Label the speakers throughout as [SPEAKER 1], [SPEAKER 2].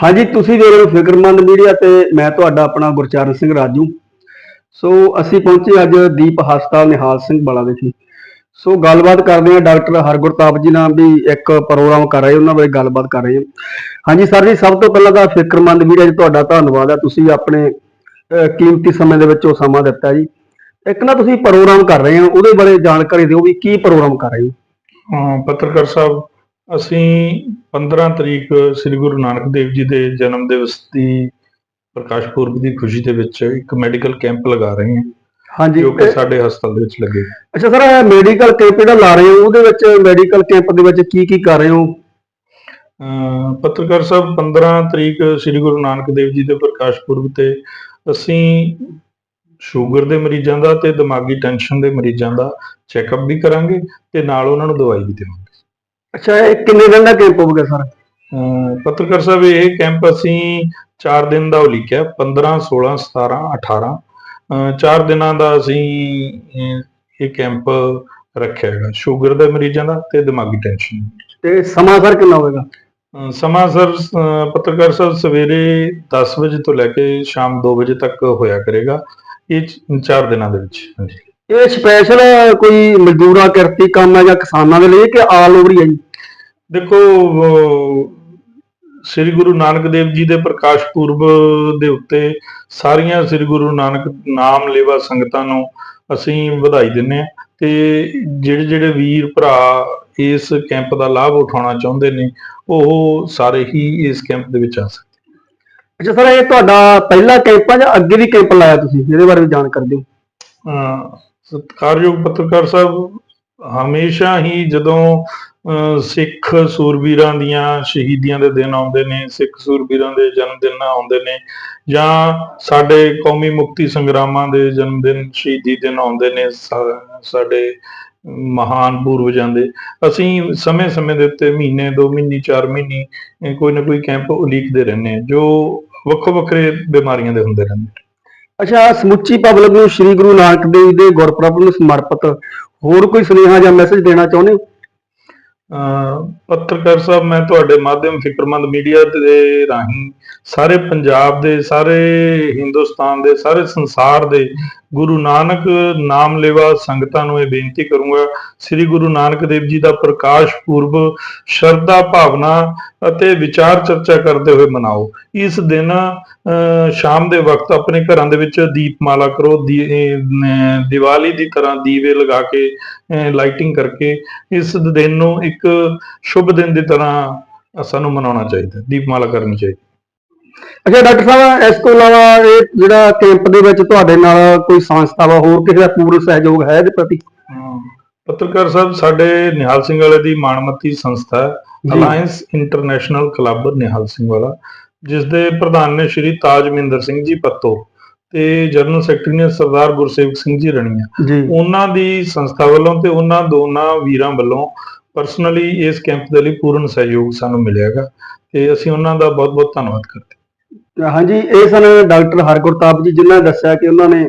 [SPEAKER 1] ਹਾਂਜੀ, ਤੁਸੀਂ ਦੇਖ ਰਹੇ ਹੋ ਫਿਕਰਮੰਦ ਮੀਡੀਆ ਤੇ ਮੈਂ ਤੁਹਾਡਾ ਆਪਣਾ ਗੁਰਚਰਨ ਸਿੰਘ ਰਾਜੂ। ਸੋ ਅਸੀਂ ਪਹੁੰਚੇ ਅੱਜ ਦੀਪ ਹਸਪਤਾਲ ਨਿਹਾਲ ਸਿੰਘ ਬਲਾ ਵਿਖੇ ਸੋ ਗੱਲਬਾਤ ਕਰਦੇ ਹਾਂ ਡਾਕਟਰ ਹਰਗੁਰਤਾਪ ਜੀ ਨਾਲ ਵੀ ਇੱਕ ਪ੍ਰੋਗਰਾਮ ਕਰ ਰਹੇ, ਉਹਨਾਂ ਬਾਰੇ ਗੱਲਬਾਤ ਕਰ ਰਹੇ ਹਾਂ। ਹਾਂਜੀ ਸਰ ਜੀ, ਸਭ ਤੋਂ ਪਹਿਲਾਂ ਤਾਂ ਫਿਕਰਮੰਦ ਮੀਡੀਆ ਜੀ, ਤੁਹਾਡਾ ਧੰਨਵਾਦ ਹੈ। ਤੁਸੀਂ ਆਪਣੇ ਕੀਮਤੀ ਸਮੇਂ ਦੇ ਵਿੱਚ ਉਹ ਸਮਾਂ ਦਿੱਤਾ ਜੀ। ਇੱਕ ਨਾ ਤੁਸੀਂ ਪ੍ਰੋਗਰਾਮ ਕਰ ਰਹੇ ਹੋ, ਉਹਦੇ ਬਾਰੇ ਜਾਣਕਾਰੀ ਦਿਓ ਵੀ ਕੀ ਪ੍ਰੋਗਰਾਮ ਕਰ ਰਹੇ ਹੋ,
[SPEAKER 2] ਪੱਤਰਕਾਰ ਸਾਹਿਬ ਅਸੀਂ 15 ਤਰੀਕ ਸ੍ਰੀ ਗੁਰੂ ਨਾਨਕ ਦੇਵ ਜੀ ਦੇ ਜਨਮ ਦਿਵਸ ਦੀ ਪ੍ਰਕਾਸ਼ ਪੁਰਬ ਦੀ ਖੁਸ਼ੀ ਦੇ ਵਿੱਚ ਇੱਕ ਮੈਡੀਕਲ ਕੈਂਪ ਲਗਾ ਰਹੇ ਹਾਂ
[SPEAKER 1] ਹਾਂਜੀ।
[SPEAKER 2] ਜੋ ਕਿ ਸਾਡੇ ਹਸਪਤਾਲ ਦੇ ਵਿੱਚ ਲੱਗੇਗਾ
[SPEAKER 1] ਅੱਛਾ ਸਰ ਮੈਡੀਕਲ ਕੈਂਪ ਜਿਹੜਾ ਲਾ ਰਹੇ ਹੋ ਉਹਦੇ ਵਿੱਚ ਮੈਡੀਕਲ ਕੈਂਪ ਦੇ ਵਿੱਚ ਕੀ ਕੀ ਕਰ ਰਹੇ ਹੋ?
[SPEAKER 2] ਪੱਤਰਕਾਰ ਸਾਹਿਬ 15 ਤਰੀਕ ਸ੍ਰੀ ਗੁਰੂ ਨਾਨਕ ਦੇਵ ਜੀ ਦੇ ਪ੍ਰਕਾਸ਼ ਪੁਰਬ ਤੇ ਅਸੀਂ ਸ਼ੂਗਰ ਦੇ ਮਰੀਜ਼ਾਂ ਦਾ ਤੇ ਦਿਮਾਗੀ ਟੈਨਸ਼ਨ ਦੇ ਮਰੀਜ਼ਾਂ ਦਾ ਚੈੱਕਅਪ ਵੀ ਕਰਾਂਗੇ ਤੇ ਨਾਲ ਉਹਨਾਂ ਨੂੰ ਦਵਾਈ ਵੀ ਦੇਵਾਂਗੇ।
[SPEAKER 1] ਅੱਛਾ ਇਹ ਕਿੰਨੇ ਦਿਨ ਦਾ ਕੈਂਪ ਹੋਊਗਾ ਸਰ?
[SPEAKER 2] ਪੱਤਰਕਾਰ ਸਾਹਿਬ ਇਹ ਕੈਂਪ ਅਸੀਂ 4 ਦਿਨ ਦਾ ਉਲੀਕਿਆ 15 16 17 18 ਅਹ ਚਾਰ ਦਿਨਾਂ ਦਾ ਅਸੀਂ ਇਹ ਕੈਂਪ ਰੱਖਿਆ ਹੈਗਾ ਸ਼ੂਗਰ ਦੇ ਮਰੀਜ਼ਾਂ ਦਾ ਤੇ ਦਿਮਾਗੀ ਟੈਨਸ਼ਨ
[SPEAKER 1] ਤੇ ਸਮਾਂ ਸਰ ਕਿੰਨਾ ਹੋਵੇਗਾ?
[SPEAKER 2] ਸਮਾਂ ਸਰ ਪੱਤਰਕਾਰ ਸਾਹਿਬ ਸਵੇਰੇ 10 ਵਜੇ ਤੋਂ ਲੈ ਕੇ ਸ਼ਾਮ 2 ਵਜੇ ਤੱਕ ਹੋਇਆ ਕਰੇਗਾ ਇਹ ਚ- ਚਾਰ ਦਿਨਾਂ ਦੇ ਵਿੱਚ। ਹਾਂਜੀ।
[SPEAKER 1] ਇਹ ਸਪੈਸ਼ਲ ਕੋਈ ਮਜ਼ਦੂਰਾਂ ਕਿਰਤੀ ਕੰਮ ਹੈ ਜਾਂ ਕਿਸਾਨਾਂ ਦੇ ਲਈ ਕਿ ਆਲ ਓਵਰ ਹੀ ਹੈ ਜੀ?
[SPEAKER 2] ਦੇਖੋ ਸ੍ਰੀ ਗੁਰੂ ਨਾਨਕ ਦੇਵ ਜੀ ਦੇ ਪ੍ਰਕਾਸ਼ ਪੁਰਬ ਦੇ ਉੱਤੇ ਸਾਰੀਆਂ ਸ੍ਰੀ ਗੁਰੂ ਨਾਨਕ ਨਾਮ ਲੇਵਾ ਸੰਗਤਾਂ ਨੂੰ ਅਸੀਂ ਵਧਾਈ ਦਿੰਦੇ ਹਾਂ ਤੇ ਜਿਹੜੇ ਜਿਹੜੇ ਵੀਰ ਭਰਾ ਇਸ ਕੈਂਪ ਦਾ ਲਾਭ ਉਠਾਉਣਾ ਚਾਹੁੰਦੇ ਨੇ ਉਹ ਸਾਰੇ ਹੀ ਇਸ ਕੈਂਪ ਦੇ ਵਿੱਚ ਆ ਸਕਦੇ
[SPEAKER 1] ਅੱਛਾ ਸਰ ਇਹ ਤੁਹਾਡਾ ਪਹਿਲਾ ਕੈਂਪ ਆ ਜਾਂ ਅੱਗੇ ਵੀ ਕੈਂਪ ਲਾਇਆ ਤੁਸੀਂ? ਇਹਦੇ ਬਾਰੇ ਵੀ ਜਾਣਕਾਰੀ ਦਿਓ।
[SPEAKER 2] ਸਤਿਕਾਰਯੋਗ ਪੱਤਰਕਾਰ ਸਾਹਿਬ, ਹਮੇਸ਼ਾ ਹੀ ਜਦੋਂ, ਅਹ, ਸਿੱਖ ਸੂਰਬੀਰਾਂ ਦੀਆਂ ਸ਼ਹੀਦੀਆਂ ਦੇ ਦਿਨ ਆਉਂਦੇ ਨੇ, ਸਿੱਖ ਸੂਰਬੀਰਾਂ ਦੇ ਜਨਮ ਦਿਨ ਆਉਂਦੇ ਨੇ, ਜਾਂ ਸਾਡੇ ਕੌਮੀ ਮੁਕਤੀ ਸੰਗਰਾਮਾਂ ਦੇ ਜਨਮ ਦਿਨ, ਸ਼ਹੀਦੀ ਦਿਨ ਆਉਂਦੇ ਨੇ, ਸਾ- ਸਾਡੇ ਮਹਾਨ ਪੂਰਵਜਾਂ ਦੇ, ਅਸੀਂ ਸਮੇਂ-ਸਮੇਂ ਦੇ ਉੱਤੇ ਮਹੀਨੇ, ਦੋ ਮਹੀਨੇ, ਚਾਰ ਮਹੀਨੇ ਕੋਈ ਨਾ ਕੋਈ ਕੈਂਪ ਉਲੀਕਦੇ ਰਹਿੰਦੇ ਜੋ ਵੱਖੋ ਵੱਖਰੇ ਬਿਮਾਰੀਆਂ ਦੇ ਹੁੰਦੇ ਰਹਿੰਦੇ ਨੇ।
[SPEAKER 1] ਅੱਛਾ ਸਮੁੱਚੀ ਪਬਲਿਕ ਨੂੰ ਸ੍ਰੀ ਗੁਰੂ ਨਾਨਕ ਦੇਵ ਦੇ ਗੁਰਪੁਰਬ ਨੂੰ ਸਮਰਪਿਤ ਹੋਰ ਕੋਈ ਸੁਨੇਹਾ ਜਾਂ ਮੈਸੇਜ ਦੇਣਾ ਚਾਹੁੰਦੇ ਹੋ?
[SPEAKER 2] ਅਹ ਪੱਤਰਕਾਰ ਸਾਹਿਬ, ਮੈਂ ਤੁਹਾਡੇ ਮਾਧਿਅਮ ਫਿਕਰਮੰਦ ਮੀਡੀਆ ਦੇ ਰਾਹੀਂ ਸਾਰੇ ਪੰਜਾਬ ਦੇ, ਸਾਰੇ ਹਿੰਦੁਸਤਾਨ ਦੇ, ਸਾਰੇ ਸੰਸਾਰ ਦੇ ਗੁਰੂ ਨਾਨਕ ਨਾਮ ਲੇਵਾ ਸੰਗਤਾਂ ਨੂੰ ਇਹ ਬੇਨਤੀ ਕਰੂੰਗਾ, ਸ੍ਰੀ ਗੁਰੂ ਨਾਨਕ ਦੇਵ ਜੀ ਦਾ ਪ੍ਰਕਾਸ਼ ਪੁਰਬ ਸ਼ਰਧਾ ਭਾਵਨਾ ਅਤੇ ਵਿਚਾਰ ਚਰਚਾ ਕਰਦੇ ਹੋਏ ਮਨਾਓ। ਇਸ ਦਿਨ, ਅਹ, ਸ਼ਾਮ ਦੇ ਵਕਤ ਆਪਣੇ ਘਰਾਂ ਦੇ ਵਿੱਚ ਦੀਪਮਾਲਾ ਕਰੋ, ਦੀ- ਅਹ ਦੀਵਾਲੀ ਦੀ ਤਰ੍ਹਾਂ ਦੀਵੇ ਲਗਾ ਕੇ ਲਾਈਟਿੰਗ ਕਰਕੇ ਇਸ ਦਿਨ ਨੂੰ ਇੱਕ ਸ਼ੁਭ ਦਿਨ ਦੀ ਤਰ੍ਹਾਂ ਸਾਨੂੰ ਮਨਾਉਣਾ ਚਾਹੀਦਾ, ਦੀਪਮਾਲਾ ਕਰਨੀ ਚਾਹੀਦੀ।
[SPEAKER 1] ਅੱਛਾ ਡਾਕਟਰ ਸਾਹਿਬ ਇਸ ਤੋਂ ਇਲਾਵਾ ਇਹ ਜਿਹੜਾ ਕੈਂਪ ਦੇ ਵਿੱਚ ਤੁਹਾਡੇ ਨਾਲ ਕੋਈ ਸੰਸਥਾ ਵਾ ਹੋਰ ਕਿਸੇ ਦਾ ਪੂਰਨ ਸਹਿਯੋਗ ਹੈ ਇਹਦੇ ਪ੍ਰਤੀ
[SPEAKER 2] ਪੱਤਰਕਾਰ ਸਾਹਿਬ ਸਾਡੇ ਨਿਹਾਲ ਸਿੰਘ ਵਾਲੇ ਦੀ ਮਾਣਮੱਤੀ ਸੰਸਥਾ। Alliance international club Nihal Singh Wala ਜਿਸ ਦੇ ਪ੍ਰਧਾਨ ਨੇ ਸ਼੍ਰੀ ਤਾਜਮਿੰਦਰ ਸਿੰਘ ਜੀ ਪੱਤੋ ਤੇ ਜਨਰਲ ਸੈਕਟਰੀ ਨੇ ਸਰਦਾਰ ਗੁਰਸੇਵਕ ਸਿੰਘ ਜੀ ਰਣੀਆ ਉਹਨਾਂ ਦੀ ਸੰਸਥਾ ਵੱਲੋਂ ਤੇ ਉਹਨਾਂ ਦੋਨਾਂ ਵੀਰਾਂ ਵੱਲੋਂ ਪਰਸਨਲੀ ਇਸ ਕੈਂਪ ਦੇ ਲਈ ਪੂਰਨ ਸਹਿਯੋਗ ਸਾਨੂੰ ਮਿਲਿਆਗਾ ਤੇ ਅਸੀਂ ਉਹਨਾਂ ਦਾ ਬਹੁਤ-ਬਹੁਤ ਧੰਨਵਾਦ ਕਰਦੇ ਹਾਂ।
[SPEAKER 1] ਹਾਂਜੀ, ਇਹ ਸਨ ਡਾਕਟਰ ਹਰਗੁਰਤਾਪ ਜੀ, ਜਿਨ੍ਹਾਂ ਨੇ ਦੱਸਿਆ ਕਿ ਉਹਨਾਂ ਨੇ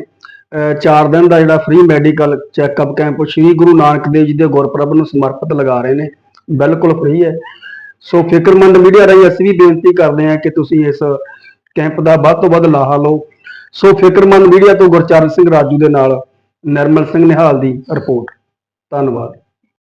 [SPEAKER 1] 4 ਦਿਨ ਦਾ ਜਿਹੜਾ free medical checkup camp Sri Guru Nanak Dev ji ਦੇ ਗੁਰਪੁਰਬ ਨੂੰ ਸਮਰਪਿਤ ਲਗਾ ਰਹੇ ਨੇ। ਬਿਲਕੁਲ ਫ੍ਰੀ ਹੈ। ਸੋ ਫਿਕਰਮੰਦ ਮੀਡੀਆ ਰਾਹੀਂ ਅਸੀਂ ਵੀ ਬੇਨਤੀ ਕਰਦੇ ਹਾਂ ਕਿ ਤੁਸੀਂ ਇਸ ਕੈਂਪ ਦਾ ਵੱਧ ਤੋਂ ਵੱਧ ਲਾਹਾ ਲਓ। ਸੋ ਫਿਕਰਮੰਦ ਮੀਡੀਆ ਤੋਂ ਗੁਰਚਰਨ ਸਿੰਘ ਰਾਜੂ ਦੇ ਨਾਲ ਨਿਰਮਲ ਸਿੰਘ ਨਿਹਾਲ ਦੀ ਰਿਪੋਰਟ। ਧੰਨਵਾਦ।